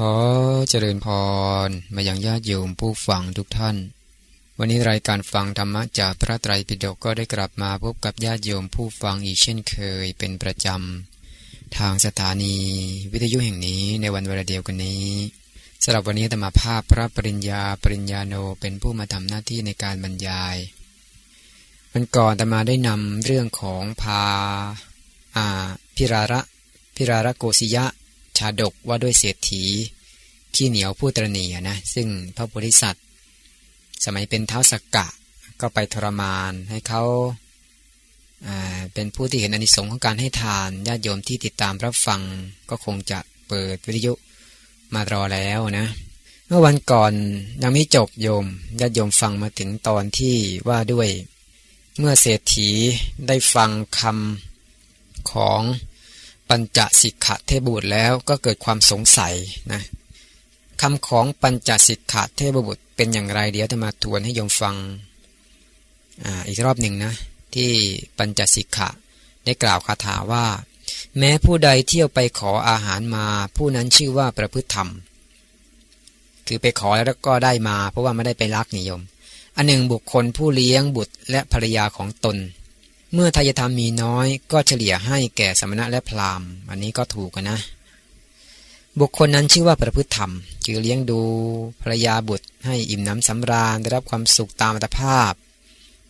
ขอเจริญพรมายังญาติโยมผู้ฟังทุกท่าน วันนี้รายการฟังธรรมะจากพระไตรปิฎกก็ได้กลับมาพบกับญาติโยมผู้ฟังอีกเช่นเคยเป็นประจำ ทางสถานีวิทยุแห่งนี้ในวันเวลาเดียวกันนี้สำหรับวันนี้ธรรมภาพพระปริญญาปริญญาโนเป็นผู้มาทำหน้าที่ในการบรรยายมันก่อนธรรมาได้นำเรื่องของพาอาพิราระพิราระโกศิยะ ชาดกว่าด้วยเศรษฐี ขี้เหนียวผู้ตรณีนะซึ่งพระโพธิสัตว์ สมัยเป็นเท้าสักกะก็ไปทรมานให้เขาเป็นผู้ที่เห็นอนิสงส์ของการให้ทานญาติโยมที่ติดตามรับฟังก็คงจะเปิดวิทยุมารอแล้วนะเมื่อวันก่อนยังไม่จบโยมญาติโยมฟังมาถึงตอนที่ว่าด้วย เมื่อเศรษฐีได้ฟังคำของ ปัญจสิกขะเทบุตรแล้วก็เกิดความสงสัยนะคำของปัญจสิกขะเทพบุตรเป็นอย่างไรเดี๋ยวจะมาทวนให้โยมฟังออีกรอบหนึ่งนะ ที่ปัญจสิกขะได้กล่าวคาถาว่า แม้ผู้ใดเที่ยวไปขออาหารมา ผู้นั้นชื่อว่าประพฤติธรรม คือไปขอแล้วก็ได้มา เพราะว่าไม่ได้ไปรักนิยม อันหนึ่งบุคคลผู้เลี้ยงบุตรและภรรยาของตน เมื่อทายธรรมมีน้อยก็เฉลี่ยให้แก่สมณะและพราหมณ์ อันนี้ก็ถูกนะ บุคคลนั้นชื่อว่าประพฤติธรรม คือเลี้ยงดูภรรยาบุตร ให้อิ่มน้ำสำราญได้รับความสุขตามอัตภาพ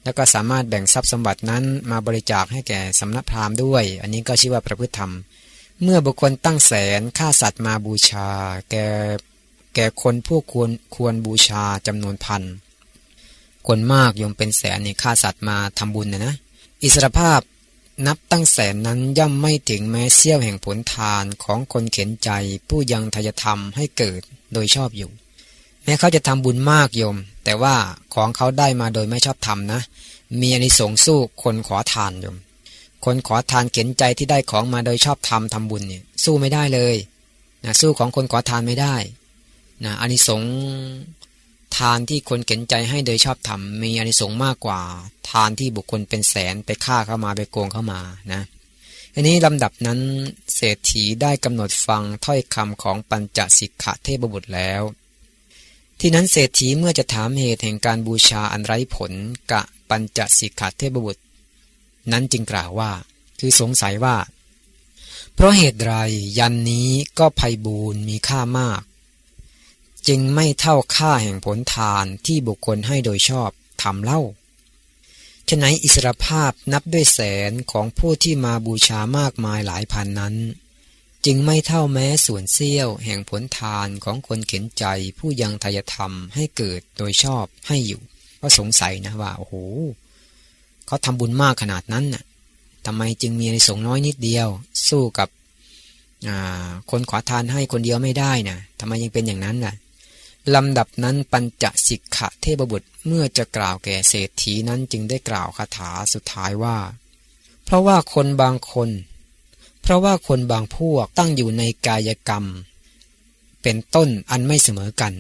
แล้วก็สามารถแบ่งทรัพย์สมบัตินั้นมาบริจาคให้แก่สำนักพราหมณ์ด้วย อันนี้ก็ชื่อว่าประพฤติธรรม เมื่อบุคคลตั้งแสนฆ่าสัตว์มาบูชา แก่แก่คนผู้ควรควรบูชาจำนวนพันคนมากยมเป็นแสนนี่ฆ่าสัตว์มาทำบุญนะนะ อิสรภาพนับตั้งแสนนั้นย่อมไม่ถึงแม้เสี้ยวแห่งผลทานของคนเข็นใจ ผู้ยังทายธรรมให้เกิดโดยชอบอยู่ แม้เขาจะทำบุญมากโยม แต่ว่าของเขาได้มาโดยไม่ชอบธรรมนะ มีอนิสงส์สู้คนขอทานโยม คนขอทานเข็นใจที่ได้ของมาโดยชอบธรรมทำบุญเนี่ยสู้ไม่ได้เลยนะสู้ของคนขอทานไม่ได้นะอานิสงส์ ทานที่คนเข็นใจให้โดยชอบทำมีอนิสงส์มากกว่า ทานที่บุคคลเป็นแสนไปฆ่าเข้ามาไปโกงเข้ามานะอันนี้ลำดับนั้นเศรษฐีได้กำหนดฟังถ้อยคำของปัญจสิกขะเทพบุตรแล้ว ที่นั้นเศรษฐีเมื่อจะถามเหตุแห่งการบูชาอันไร้ผลกะปัญจสิกขะเทพบุตร นั้นจึงกล่าวว่า คือสงสัยว่า เพราะเหตุไรยันนี้ก็ภัยบูนมีค่ามาก จึงไม่เท่าค่าแห่งผลทานที่บุคคลให้โดยชอบทำเล่าฉะนั้นอิสรภาพนับด้วยแสนของผู้ที่มาบูชามากมายหลายพันนั้น จึงไม่เท่าแม้ส่วนเสี้ยวแห่งผลทานของคนเข็นใจผู้ยังทายธรรมให้เกิดโดยชอบให้อยู่ ก็สงสัยนะว่าโอ้โหเขาทำบุญมากขนาดนั้นน่ะทำไมจึงมีในสงน้อยนิดเดียว สู้กับคนขอทานให้คนเดียวไม่ได้นะทำไมยังเป็นอย่างนั้นล่ะ ลำดับนั้นปัญจสิกขะเทพบุตรเมื่อจะกล่าวแก่เศรษฐีนั้นจึงได้กล่าวคาถาสุดท้ายว่า เพราะว่าคนบางคน เพราะว่าคนบางพวกตั้งอยู่ในกายกรรม เป็นต้นอันไม่เสมอกัน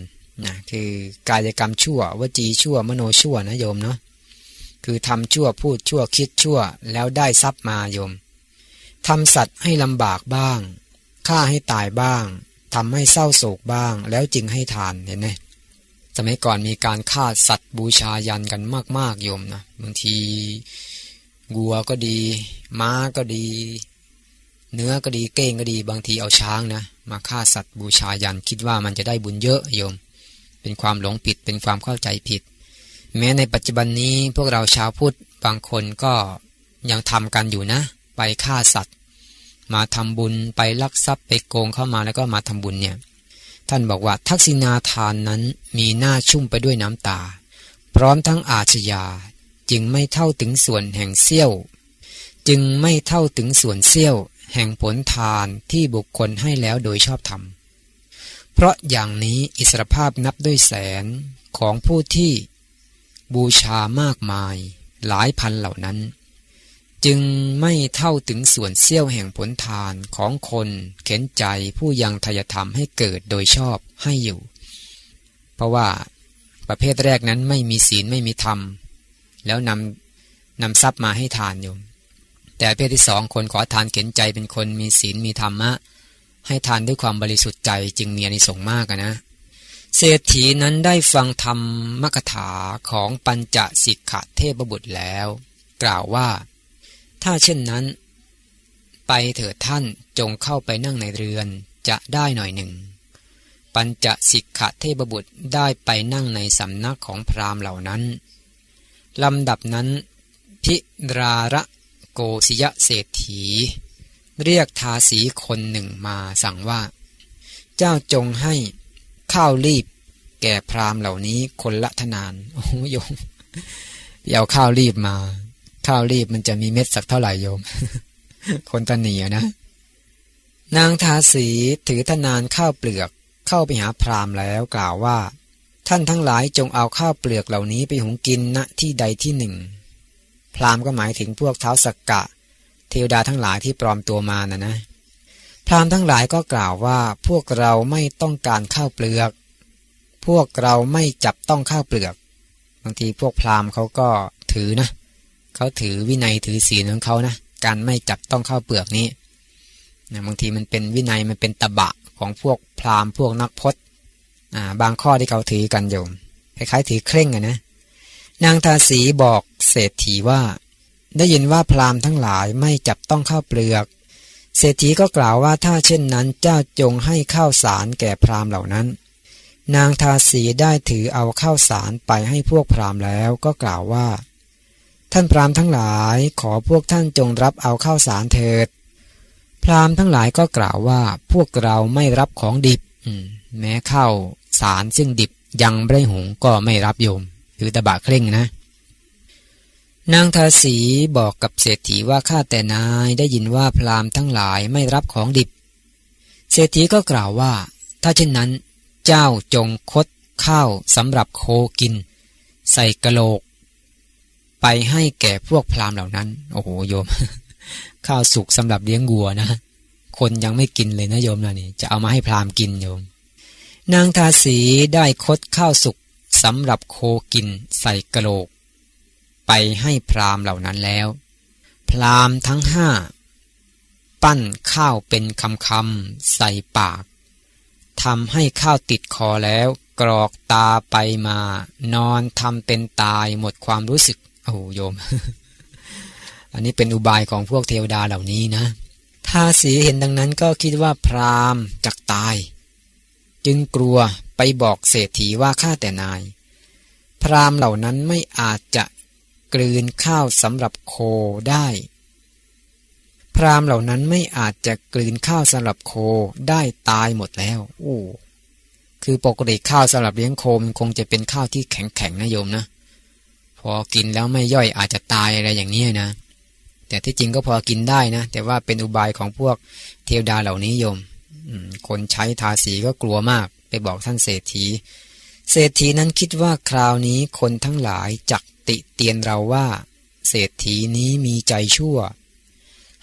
นะคือกายกรรมชั่ววจีชั่วมโนชั่วนะโยมเนาะคือทำชั่วพูดชั่วคิดชั่วแล้วได้ทรัพย์มาโยมทำสัตว์ให้ลำบากบ้างฆ่าให้ตายบ้าง ทำให้เศร้าโศกบ้าง แล้วจึงให้ทานเห็นไหมสมัยก่อนมีการฆ่าสัตว์บูชายันกันมาก ๆ โยมนะบางทีวัวก็ดี ม้าก็ดี เนื้อก็ดีเก้งก็ดี บางทีเอาช้างนะ มาฆ่าสัตว์บูชายันคิดว่ามันจะได้บุญเยอะโยม เป็นความหลงผิดเป็นความเข้าใจผิด แม้ในปัจจุบันนี้พวกเราชาวพุทธบางคนก็ยังทำกันอยู่นะ ไปฆ่าสัตว์ มาทำบุญไปลักทรัพย์ไปโกงเข้ามาแล้วก็มาทำบุญเนี่ยท่านบอกว่าทักษิณาทานนั้นมีหน้าชุ่มไปด้วยน้ำตา พร้อมทั้งอาชญาจึงไม่เท่าถึงส่วนแห่งเสี้ยว จึงไม่เท่าถึงส่วนเสี้ยว แห่งผลทานที่บุคคลให้แล้วโดยชอบธรรมเพราะอย่างนี้อิสรภาพนับด้วยแสนของผู้ที่บูชามากมายหลายพันเหล่านั้น จึงไม่เท่าถึงส่วนเสี้ยวแห่งผลทานของคนเข็นใจผู้ยังทายธรรมให้เกิดโดยชอบให้อยู่ เพราะว่าประเภทแรกนั้นไม่มีศีลไม่มีธรรม แล้วนำนำทรัพย์มาให้ทานโยมแต่ประเภทที่สองคนขอทานเข็นใจเป็นคนมีศีลมีธรรมะ ให้ทานด้วยความบริสุทธิ์ใจจึงมีอนิสงส์มากนะ เศรษฐีนั้นได้ฟังธรรมมกถาของปัญจสิกขเทพบุตรแล้ว กล่าวว่า ถ้าเช่นนั้น ไปเถิดท่านจงเข้าไปนั่งในเรือนจะได้หน่อยหนึ่ง ปัญจสิกขเทพบุตรได้ไปนั่งในสำนักของพราหมณ์เหล่านั้นลำดับนั้น พิราระโกศยเศรษฐี เรียกทาสีคนหนึ่งมาสั่งว่า เจ้าจงให้ข้าวรีบ แก่พราหมณ์เหล่านี้คนละทนาน โอ้โยมเอาข้าวรีบมา ข้าวรีบมันจะมีเม็ดสักเท่าไหร่โยม คนตะเหนียนะ นางทาสีถือทนานข้าวเปลือกเข้าไปหาพราหมณ์แล้วกล่าวว่า ท่านทั้งหลายจงเอาข้าวเปลือกเหล่านี้ไปหุงกินณที่ใดที่หนึ่ง พราหมณ์ก็หมายถึงพวกเท้าสกกะ เทวดาทั้งหลายที่ปลอมตัวมานะนะ พราหมณ์ทั้งหลายก็กล่าวว่าพวกเราไม่ต้องการข้าวเปลือก พวกเราไม่จับต้องข้าวเปลือก บางทีพวกพราหมณ์เขาก็ถือนะ เขาถือวินัยถือศีลของเขานะการไม่จับต้องข้าวเปลือกนี้นะบางทีมันเป็นวินัยมันเป็นตะบะของพวกพราหมณ์พวกนักพจน์บางข้อที่เขาถือกันโยมคล้ายๆถือเคร่งอะนะนางทาสีบอกเศรษฐีว่า ได้ยินว่าพราหมณ์ทั้งหลายไม่จับต้องข้าวเปลือก เศรษฐีก็กล่าวว่าถ้าเช่นนั้นเจ้าจงให้ข้าวสารแก่พราหมณ์เหล่านั้น นางทาสีได้ถือเอาข้าวสารไปให้พวกพราหมณ์แล้วก็กล่าวว่า ท่านพราหมณ์ทั้งหลายขอพวกท่านจงรับเอาข้าวสารเถิด พราหมณ์ทั้งหลายก็กล่าวว่าพวกเราไม่รับของดิบแม้ข้าวสารซึ่งดิบยังไม่หุงก็ไม่รับโยมถือตะบะเคร่งนะ นางทาสีบอกกับเศรษฐีว่าข้าแต่นายได้ยินว่าพราหมณ์ทั้งหลายไม่รับของดิบ เศรษฐีก็กล่าวว่า ถ้าเช่นนั้น เจ้าจงคดข้าวสำหรับโคกิน ใส่กะโหลก ไปให้แก่พวกพราหมณ์เหล่านั้น โอ้โหโยม ข้าวสุกสำหรับเลี้ยงวัวนะคนยังไม่กินเลยนะโยมนะนี่ จะเอามาให้พราหมณ์กินโยม นางทาสีได้คดข้าวสุกสำหรับโคกินใส่กระโหลก ไปให้พราหมณ์เหล่านั้นแล้ว พราหมณ์ทั้งห้าปั้นข้าวเป็นคำคำใส่ปากทำให้ข้าวติดคอแล้ว กรอกตาไปมา นอนทำเป็นตายหมดความรู้สึก โอ้โยม อันนี้เป็นอุบายของพวกเทวดาเหล่านี้นะทาสีเห็นดังนั้นก็คิดว่าพรามจักตาย จึงกลัวไปบอกเศรษฐีว่าข้าแต่นาย พรามเหล่านั้นไม่อาจจะกลืนข้าวสำหรับโคได้ พรามเหล่านั้นไม่อาจจะกลืนข้าวสำหรับโคได้ตายหมดแล้วโอ้คือปกติข้าวสำหรับเลี้ยงโคมันคงจะเป็นข้าวที่แข็งๆนะโยมนะ พอกินแล้วไม่ย่อยอาจจะตายอะไรอย่างนี้นะ แต่ที่จริงก็พอกินได้นะ แต่ว่าเป็นอุบายของพวกเทวดาเหล่านี้โยมคนใช้ทาสีก็กลัวมาก ไปบอกท่านเศรษฐี เศรษฐีนั้นคิดว่าคราวนี้คนทั้งหลายจักติเตียนเราว่า เศรษฐีนี้มีใจชั่ว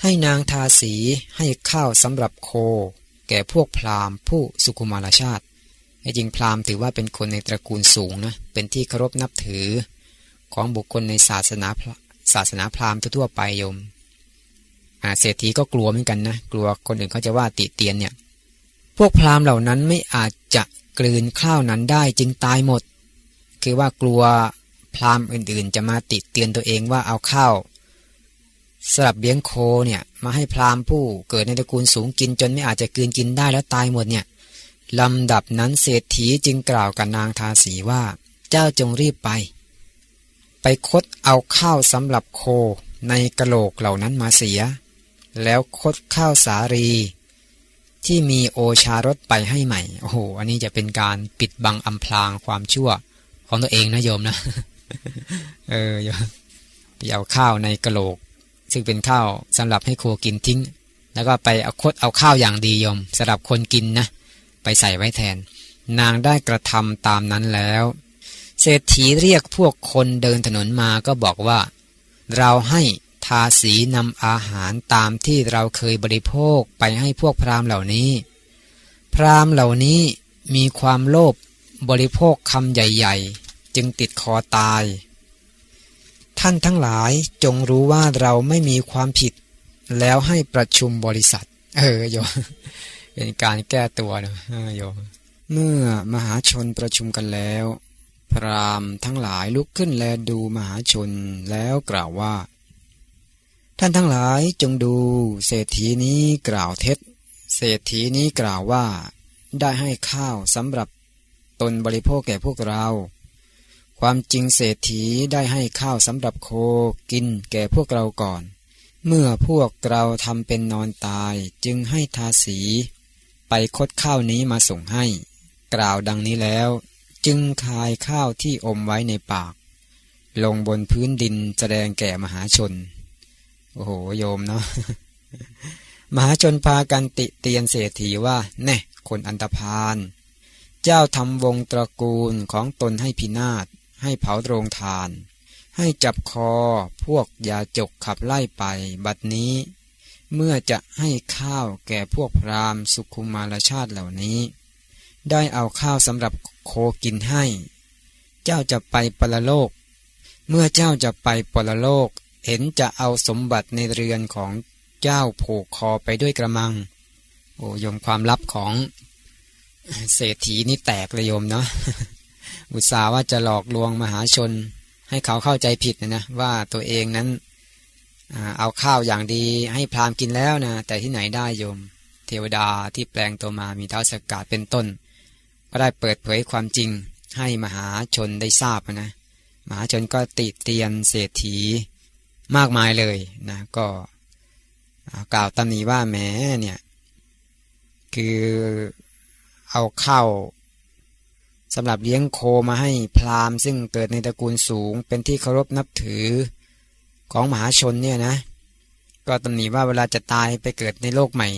ให้นางทาสีให้ข้าวสำหรับโค แก่พวกพราหมณ์ผู้สุขุมารชาติจริงพราหมณ์ถือว่าเป็นคนในตระกูลสูงนะเป็นที่เคารพนับถือ ของบุคคลในศาสนาศาสนาพราหมณ์ทั่วไปโยมเศรษฐีก็กลัวเหมือนกันนะกลัวคนอื่นเขาจะว่าติเตียนเนี่ย พวกพราหมณ์เหล่านั้นไม่อาจจะกลืนข้าวนั้นได้จึงตายหมด คือว่ากลัวพราหมณ์อื่นๆ จะมาติเตียนตัวเองว่าเอาข้าวสลับเลี้ยงโคเนี่ยมาให้พราหมณ์ผู้เกิดในตระกูลสูงกินจนไม่อาจจะกืนกินได้แล้วตายหมดเนี่ยลำดับนั้นเศรษฐีจึงกล่าวกับนางทาสีว่า เจ้าจงรีบไป ไปคดเอาข้าวสำหรับโคในกระโหลกเหล่านั้นมาเสีย แล้วคดข้าวสาลีที่มีโอชารสไปให้ใหม่ โอ้โห อันนี้จะเป็นการปิดบังอำพรางความชั่ว ของตัวเองนะโยมนะ เออโยมเอาข้าวในกระโหลก ซึ่งเป็นข้าวสำหรับให้โคกินทิ้ง แล้วก็ไปเอาคดเอาข้าวอย่างดีโยมสำหรับคนกินนะ ไปใส่ไว้แทน นางได้กระทำตามนั้นแล้ว เศรษฐีเรียกพวกคนเดินถนนมาก็บอกว่า เราให้ทาสีนำอาหารตามที่เราเคยบริโภคไปให้พวกพราหมณ์เหล่านี้ พราหมณ์เหล่านี้มีความโลภบริโภคคำใหญ่ ๆ จึงติดคอตาย ท่านทั้งหลายจงรู้ว่าเราไม่มีความผิด แล้วให้ประชุมบริษัท เออโยเป็นการแก้ตัวนะโยมเมื่อมหาชนประชุมกันแล้ว พรามทั้งหลายลุกขึ้นแลดูมหาชนแล้วกล่าวว่า ท่านทั้งหลายจงดูเศรษฐีนี้กล่าวเท็จ เศรษฐีนี้กล่าวว่า ได้ให้ข้าวสำหรับตนบริโภคแก่พวกเรา ความจริงเศรษฐีได้ให้ข้าวสำหรับโคกินแก่พวกเราก่อน เมื่อพวกเราทำเป็นนอนตายจึงให้ทาสี ไปคดข้าวนี้มาส่งให้ กล่าวดังนี้แล้ว จึงคายข้าวที่อมไว้ในปาก ลงบนพื้นดินแสดงแก่มหาชน โอ้โหโยมเนาะมหาชนพากันติเตียนเศรษฐีว่า แน่คนอันตรพาน เจ้าทำวงตระกูลของตนให้พินาศ ให้เผาโรงทาน ให้จับคอพวกยาจกขับไล่ไปบัดนี้ เมื่อจะให้ข้าวแก่พวกพราหมณ์สุขุมารชาติเหล่านี้ ได้เอาข้าวสำหรับโคกินให้ เจ้าจะไปปรโลก เมื่อเจ้าจะไปปรโลก เห็นจะเอาสมบัติในเรือนของเจ้าผูกคอไปด้วยกระมัง โอ้ยมความลับของเศรษฐีนี่แตกเลยโยมเนาะอุตส่าห์ว่าจะหลอกลวงมหาชน ให้เขาเข้าใจผิดนะนะว่าตัวเองนั้นเอาข้าวอย่างดีให้พรามกินแล้วนะแต่ที่ไหนได้โยม เทวดาที่แปลงตัวมามีเท้าสกัดเป็นต้น ก็ได้เปิดเผยความจริงให้มหาชนได้ทราบนะมหาชนก็ติเตียนเศรษฐีมากมายเลยนะก็กล่าวตำหนิว่าแหมเนี่ยคือเอาเข้าสำหรับเลี้ยงโคมาให้พราหมณ์ซึ่งเกิดในตระกูลสูง เป็นที่เคารพนับถือของมหาชนเนี่ยนะ ก็ตำหนิว่าเวลาจะตายไปเกิดในโลกใหม่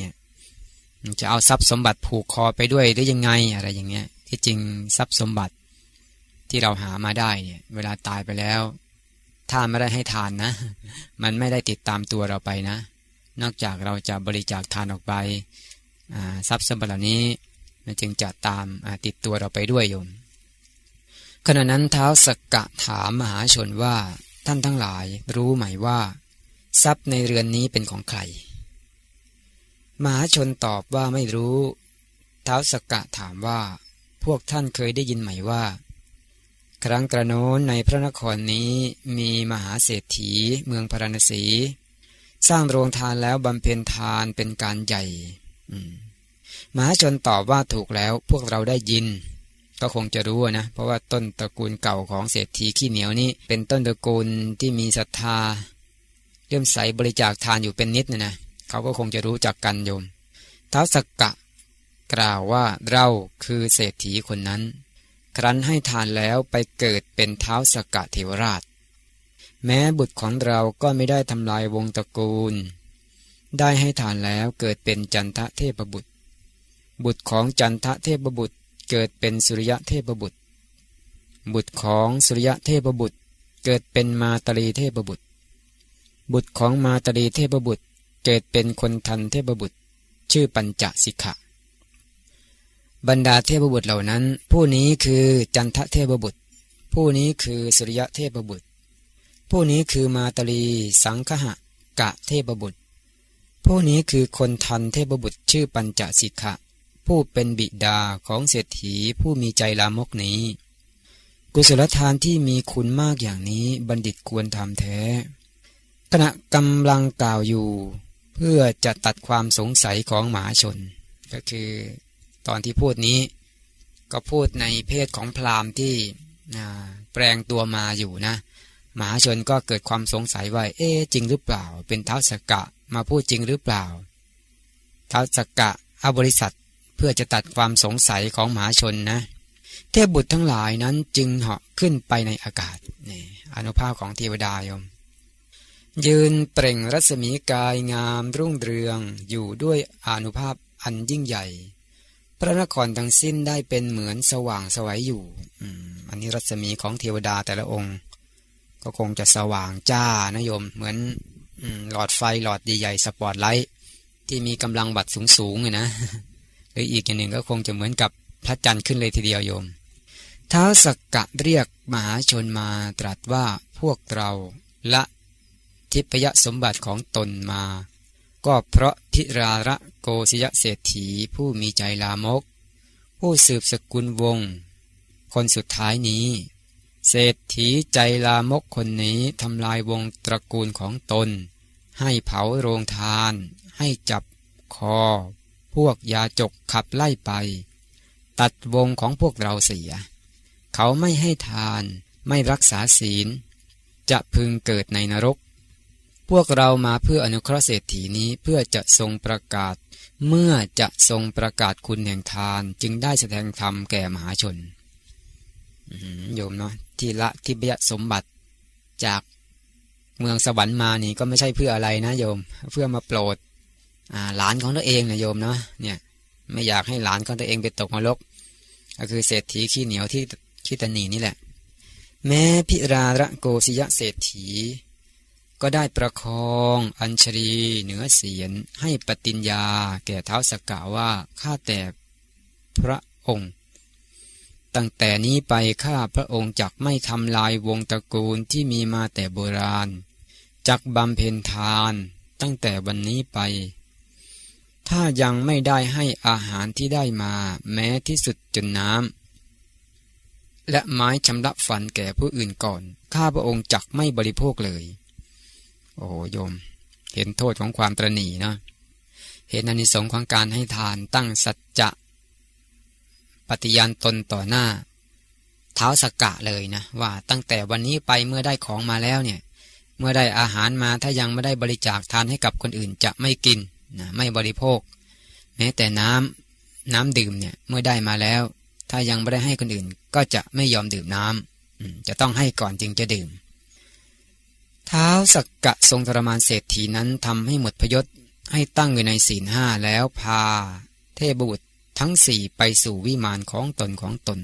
จะเอาทรัพย์สมบัติผูกคอไปด้วยหรือยังไงอะไรอย่างเงี้ย ที่จริงทรัพย์สมบัติที่เราหามาได้เนี่ย เวลาตายไปแล้ว ถ้าไม่ได้ให้ทานนะ มันไม่ได้ติดตามตัวเราไปนะ นอกจากเราจะบริจาคทานออกไปทรัพย์สมบัติเหล่านี้ มันจึงจะตามติดตัวเราไปด้วยโยมขณะนั้นเท้าสกกะถามมหาชนว่าท่านทั้งหลายรู้ไหมว่า ทรัพย์ในเรือนนี้เป็นของใคร มหาชนตอบว่าไม่รู้เท้าสกกะถามว่า พวกท่านเคยได้ยินไหมว่า ครั้งกระโน้นในพระนครนี้มีมหาเศรษฐีเมืองพาราณสี สร้างโรงทานแล้วบำเพ็ญทานเป็นการใหญ่มหาชนตอบว่าถูกแล้วพวกเราได้ยิน ก็คงจะรู้นะ เพราะว่าต้นตระกูลเก่าของเศรษฐีขี้เหนียวนี้ เป็นต้นตระกูลที่มีศรัทธาเลื่อมใสบริจาคทานอยู่เป็นนิดนะนะ เขาก็คงจะรู้จักกันโยมท้าวสกกะ กล่าวว่าเราคือเศรษฐีคนนั้น ครั้นให้ทานแล้วไปเกิดเป็นเท้าสกกะเทวราช แม้บุตรของเราก็ไม่ได้ทำลายวงตระกูล ได้ให้ทานแล้วเกิดเป็นจันทะเทพบุตร บุตรของจันทะเทพบุตรเกิดเป็นสุริยะเทพบุตร บุตรของสุริยะเทพบุตรเกิดเป็นมาตรีเทพบุตร บุตรของมาตรีเทพบุตร เกิดเป็นคนทันเทพบุตร ชื่อปัญจสิกขะ บรรดาเทพบุตรเหล่านั้น ผู้นี้คือจันทเทพบุตร ผู้นี้คือสุริยะเทพบุตร ผู้นี้คือมาตรีสังคหะกะเทพบุตร ผู้นี้คือคนทันเทพบุตรชื่อปัญจสิกขะ ผู้เป็นบิดาของเศรษฐีผู้มีใจลามกนี้ กุศลทานที่มีคุณมากอย่างนี้บัณฑิตควรทำแท้ขณะกำลังกล่าวอยู่ เพื่อจะตัดความสงสัยของหมาชน ก็คือตอนที่พูดนี้ ก็พูดในเพศของพราหมณ์ที่แปลงตัวมาอยู่นะหมาชนก็เกิดความสงสัยว่า เอ๊จริงหรือเปล่า เป็นเท้าสกกะมาพูดจริงหรือเปล่า เท้าสกกะอบริษัทเพื่อจะตัดความสงสัยของหมาชนนะ เทพบุตรทั้งหลายนั้นจึงเหาะขึ้นไปในอากาศนี่อนุภาพของเทวดายม ยืนเปล่งรัศมีกายงามรุ่งเรืองอยู่ด้วยอนุภาพอันยิ่งใหญ่ พระนครทั้งสิ้นได้เป็นเหมือนสว่างสวัยอยู่อันนี้รัศมีของเทวดาแต่ละองค์ ก็คงจะสว่างจ้านะโยม เหมือนหลอดไฟหลอดใหญ่ๆสปอตไลท์ที่มีกำลังบัตรสูงๆนะหรืออีกอย่างหนึ่งก็คงจะเหมือนกับพระจันทร์ขึ้นเลยทีเดียวโยมท้าสกกะเรียกมหาชนมาตรัสว่าพวกเราละ ทิพยสมบัติของตนมา ก็เพราะทิราระโกศยเศรษฐีผู้มีใจลามก ผู้สืบสกุลวง คนสุดท้ายนี้ เศรษฐีใจลามกคนนี้ทำลายวงตระกูลของตน ให้เผาโรงทาน ให้จับคอ พวกยาจกขับไล่ไป ตัดวงของพวกเราเสีย เขาไม่ให้ทานไม่รักษาศีล จะพึงเกิดในนรก วกเรามาเพื่ออนุเคราะห์เศรษฐีนี้เพื่อจะทรงประกาศ เมื่อจะทรงประกาศคุณแห่งทาน จึงได้แสดงธรรมแก่มหาชนโยมเนาะที่ละทิพยสมบัติจากเมืองสวรรค์มานี่ก็ไม่ใช่เพื่ออะไรนะโยม เพื่อมาโปรดหลานของตัวเองนะโยมเนาะเนี่ย ไม่อยากให้หลานของตัวเองไปตกนรกก็คือเศรษฐีขี้เหนียวที่ขี้ตนีนี่แหละ แม้พิราระโกศยะเศรษฐี ก็ได้ประคองอัญชรีเหนือเสียนให้ปฏิญญาแก่เท้าสกกาว่าข้าแต่พระองค์ ตั้งแต่นี้ไปข้าพระองค์จักไม่ทำลายวงตระกูลที่มีมาแต่โบราณจักบำเพ็ญทานตั้งแต่วันนี้ไป ถ้ายังไม่ได้ให้อาหารที่ได้มาแม้ที่สุดจนน้ำและไม้ชำระฟันแก่ผู้อื่นก่อน ข้าพระองค์จักไม่บริโภคเลย โอ้โยม เห็นโทษของความตรณีเนาะเห็นอนิสงส์ของการให้ทานตั้งสัจจะปฏิญาณตนต่อหน้า เท้าสกกะเลยนะ ว่าตั้งแต่วันนี้ไปเมื่อได้ของมาแล้วเนี่ย เมื่อได้อาหารมาถ้ายังไม่ได้บริจาคทานให้กับคนอื่นจะไม่กินนะไม่บริโภค แม้แต่น้ำน้ำดื่มเนี่ยเมื่อได้มาแล้ว ถ้ายังไม่ได้ให้คนอื่นก็จะไม่ยอมดื่มน้ำจะต้องให้ก่อนจึงจะดื่ม ท้าสักกะทรงทรมานเศรษฐีนั้นทำให้หมดพยศให้ตั้งอยู่ในศีลห้าแล้วพา เทพบุตรทั้งสี่ไปสู่วิมานของตนของตน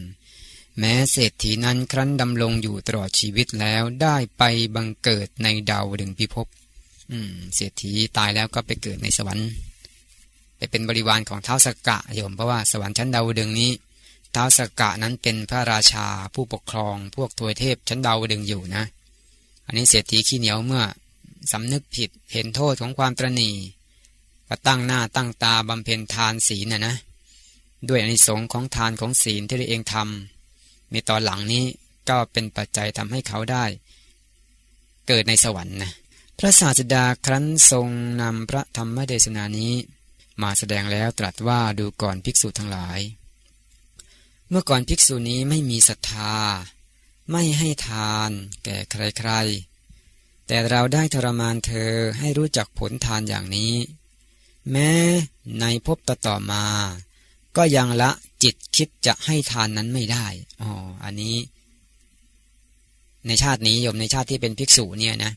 แม้เศรษฐีนั้นครั้นดำรงอยู่ตลอดชีวิตแล้วได้ไปบังเกิดในดาวดึงพิภพเศรษฐีตายแล้วก็ไปเกิดในสวรรค์ ไปเป็นบริวารของเท้าสักกะโยมเพราะว่าสวรรค์ชั้นดาวดึงนี้ท้าวสกกะนั้นเป็นพระราชาผู้ปกครองพวกทวยเทพชั้นดาวดึงอยู่นะ อันนี้เศรษฐีขี้เหนียวเมื่อสำนึกผิดเห็นโทษของความตรณีก็ตั้งหน้าตั้งตาบำเพ็ญทานศีลนะนะ ด้วยอนิสงค์ของทานของศีลที่ตัวเองทำในตอนหลังนี้ก็เป็นปัจจัยทำให้เขาได้ เกิดในสวรรค์นะพระศาสดาครั้นทรงนำพระธรรมเทศนานี้ มาแสดงแล้วตรัสว่าดูก่อนภิกษุทั้งหลาย เมื่อก่อนภิกษุนี้ไม่มีศรัทธา ไม่ให้ทานแก่ใครๆ แต่เราได้ทรมานเธอให้รู้จักผลทานอย่างนี้ แม้ในภพต่อต่อมา ก็ยังละจิตคิดจะให้ทานนั้นไม่ได้ อ๋อ อันนี้ ในชาตินี้โยมในชาติที่เป็นภิกษุเนี่ยนะ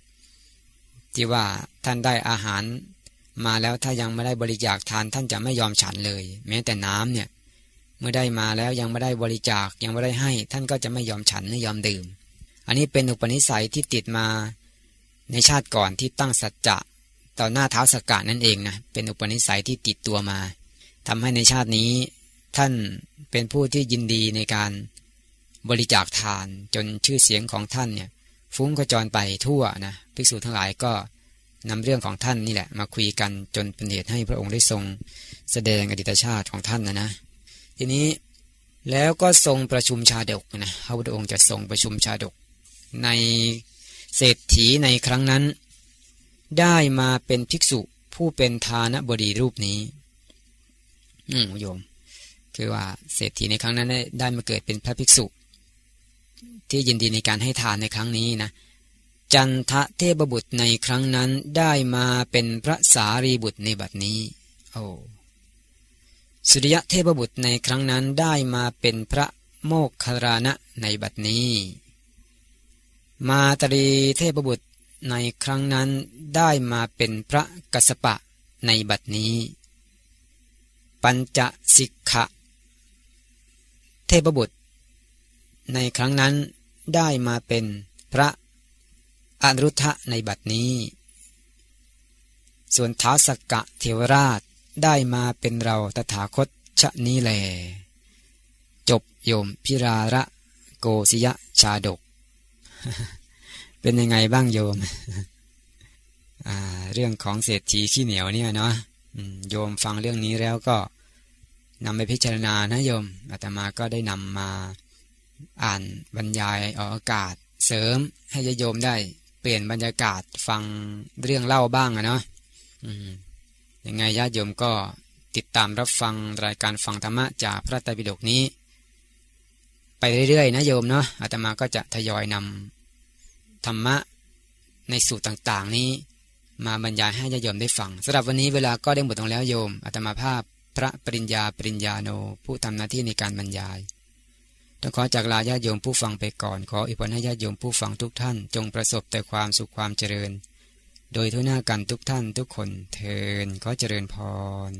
ที่ว่าท่านได้อาหารมาแล้วถ้ายังไม่ได้บริจาคทานท่านจะไม่ยอมฉันเลย แม้แต่น้ำเนี่ย เมื่อได้มาแล้วยังไม่ได้บริจาคยังไม่ได้ให้ ท่านก็จะไม่ยอมฉันไม่ยอมดื่ม อันนี้เป็นอุปนิสัยที่ติดมาในชาติก่อนที่ตั้งสัจจะต่อหน้าเท้าสกกานั่นเองนะเป็นอุปนิสัยที่ติดตัวมาทำให้ในชาตินี้ ท่านเป็นผู้ที่ยินดีในการบริจาคทานจนชื่อเสียงของท่านเนี่ยฟุ้งกระจรไปทั่วนะภิกษุทั้งหลายก็นำเรื่องของท่านนี่แหละ มาคุยกันจนเป็นเหตุให้พระองค์ได้ทรง แสดงอดีตชาติของท่านนะนะ ทีนี้แล้วก็ทรงประชุมชาดกนะพระพุทธองค์จะทรงประชุมชาดก ในเศรษฐีในครั้งนั้น ได้มาเป็นภิกษุผู้เป็นทานบดีรูปนี้ อืมโยม คือว่าเศรษฐีในครั้งนั้นได้มาเกิดเป็นพระภิกษุ ที่ยินดีในการให้ทานในครั้งนี้นะ จันทะเทพบุตรในครั้งนั้นได้มาเป็นพระสารีบุตรในบัดนี้ โอ้ สุริยะเทพบุตรในครั้งนั้นได้มาเป็นพระโมกขรานะในบัดนี้ มาตรีเทพบุตรในครั้งนั้นได้มาเป็นพระกัสปะในบัดนี้ ปัญจสิกขะ เทพบุตร ในครั้งนั้นได้มาเป็นพระอนุรุทธะในบัดนี้ ส่วนท้าวสักกะเทวราช ได้มาเป็นเราตถาคตชะนี้แล จบโยมพิราระโกศยะชาดก เป็นยังไงบ้างโยม เรื่องของเศรษฐีขี้เหนียวเนี่ยเนาะโยมฟังเรื่องนี้แล้วก็นำไปพิจารณานะโยมอาตมาก็ได้นำมาอ่านบรรยายออกอากาศ เสริมให้โยมได้ เปลี่ยนบรรยากาศฟังเรื่องเล่าบ้างอะเนาะ ยังไงญาติโยมก็ติดตามรับฟังรายการฟังธรรมะจากพระไตรปิฎกนี้ ไปเรื่อยๆนะโยมเนาะอาตมาก็จะทยอยนำธรรมะในสูตรต่างๆ นี้ มาบรรยายให้ญาติโยมได้ฟังสำหรับวันนี้เวลาก็ได้หมดลงแล้วโยมอาตมาภาพพระปริญญาปริญญาโนผู้ทำหน้าที่ในการบรรยายต้องขอจากลาญาติโยมผู้ฟังไปก่อน ขออิพรให้ญาติโยมผู้ฟังทุกท่าน จงประสบแต่ความสุขความเจริญ โดยทั่วหน้ากันทุกท่านทุกคนเทินขอเจริญพร